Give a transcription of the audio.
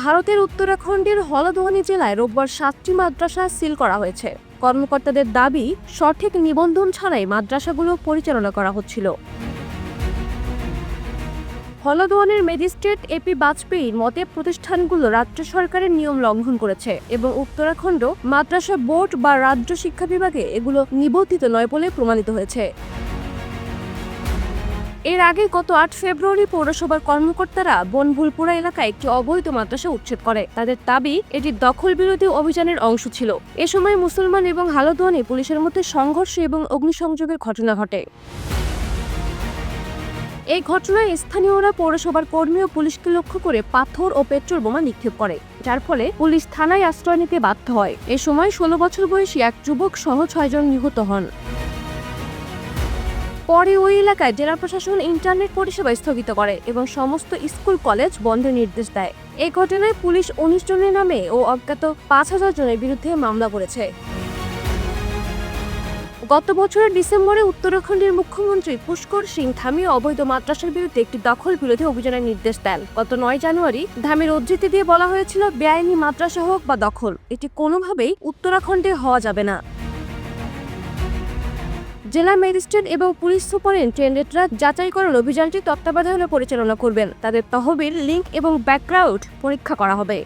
ভারতের উত্তরাখণ্ডের হলদোয়ানি জেলায় রোববার সাতটি মাদ্রাসা সিল করা হয়েছে। কর্মকর্তাদের দাবি, সঠিক নিবন্ধন ছাড়াই মাদ্রাসাগুলো পরিচালনা করা হচ্ছিল। হলদোয়ানের ম্যাজিস্ট্রেট এপি বাজপেয়ীর মতে, প্রতিষ্ঠানগুলো রাজ্য সরকারের নিয়ম লঙ্ঘন করেছে এবং উত্তরাখণ্ড মাদ্রাসা বোর্ড বা রাজ্য শিক্ষা বিভাগে এগুলো নিবন্ধিত নয় বলে প্রমাণিত হয়েছে। এর আগে গত আট ফেব্রুয়ারি পৌরসভার কর্মকর্তারা বনভুলপুরা এলাকায় একটি অবৈধ মাদ্রাসা উচ্ছেদ করে। তাদের দাবি, এটি দখল বিরোধী অভিযানের অংশ ছিল। এ সময় মুসলমান এবং হালদোয়ানি পুলিশের মধ্যে সংঘর্ষ এবং অগ্নিসংযোগের ঘটনা ঘটে। এই ঘটনায় স্থানীয়রা পৌরসভার কর্মী ও পুলিশকে লক্ষ্য করে পাথর ও পেট্রোল বোমা নিক্ষেপ করে, যার ফলে পুলিশ থানায় আশ্রয় নিতে বাধ্য হয়। এ সময় ষোলো বছর বয়সী এক যুবক সহ ছয়জন নিহত হন। পরে ওই এলাকায় জেলা প্রশাসন ইন্টারনেট পরিষেবা স্থগিত করে এবং সমস্ত স্কুল, কলেজ বন্ধের নির্দেশ দেয়। এই ঘটনায় পুলিশ উনিশ জনের নামে ও অজ্ঞাত পাঁচ হাজার জনের বিরুদ্ধে মামলা করেছে। গত বছরের ডিসেম্বরে উত্তরাখণ্ডের মুখ্যমন্ত্রী পুষ্কর সিং ধামি অবৈধ মাদ্রাসার বিরুদ্ধে একটি দখল বিরোধী অভিযানের নির্দেশ দেন। গত নয় জানুয়ারি ধামির উদ্ধৃতি দিয়ে বলা হয়েছিল, বেআইনি মাদ্রাসা হোক বা দখল, এটি কোনোভাবেই উত্তরাখণ্ডে হওয়া যাবে না। জেলা ম্যাজিস্ট্রেট এবং পুলিশ সুপারিনটেন্ডেন্টরা যাচাইকরণ অভিযানটি তত্ত্বাবধানে পরিচালনা করবেন। তাদের তহবিল লিঙ্ক এবং ব্যাকগ্রাউন্ড পরীক্ষা করা হবে।